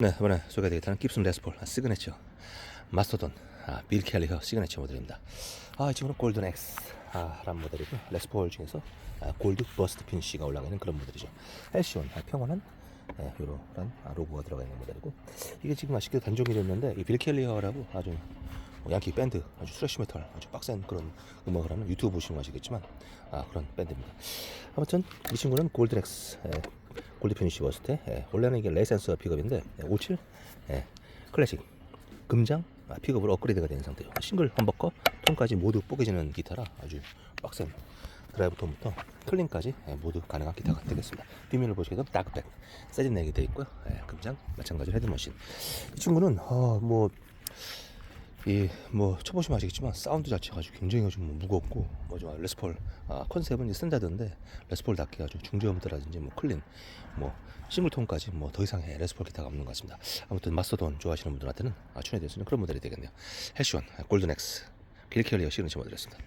네, 이번에 소개해드리겠다는 깁슨 레스폴 아, 시그네처 마스터돈 아, 빌 켈리어 시그네처 모델입니다. 아, 이 친구는 골든 X 아, 모델이고 레스폴 중에서 아, 골드 버스트 피니쉬가 올라가 있는 그런 모델이죠. 헬시온 아, 평온한 예, 이런 아, 로고가 들어가 있는 모델이고 이게 지금 아쉽게도 단종이 됐는데 이 빌 켈리어라고 아주 뭐 양키 밴드 아주 스레시 메탈 아주 빡센 그런 음악을 하는 유튜브 보시면 아시겠지만 아, 그런 밴드입니다. 아무튼 이 친구는 골든 X 예, 골드 피니쉬 버스트 예, 원래는 이게 레이센서 픽업인데 예, 57 예, 클래식 금장 아, 픽업으로 업그레이드가 된 상태죠. 싱글 험버커 톤까지 모두 뽀개지는 기타라 아주 빡센 드라이브 톤부터 클린까지 예, 모두 가능한 기타가 되겠습니다. 뒷면을 보시게 되면 다크백 세진 내게 되어 있고요. 예, 금장 마찬가지로 헤드머신. 이 친구는 어, 뭐 이뭐 쳐보시면 아시겠지만 사운드 자체가 아주 굉장히 좀 무겁고 뭐죠 레스폴 아, 컨셉은 스탠다드인데 레스폴답게 아주 중저음대라든지 뭐 클린 뭐 싱글톤까지 뭐 더 이상의 레스폴 기타가 없는 것 같습니다. 아무튼 마스터돈 좋아하시는 분들한테는 아, 추천해드릴 수 있는 그런 모델이 되겠네요. 헬시원 골든엑스 길캐리어 시그니처 모델이었습니다.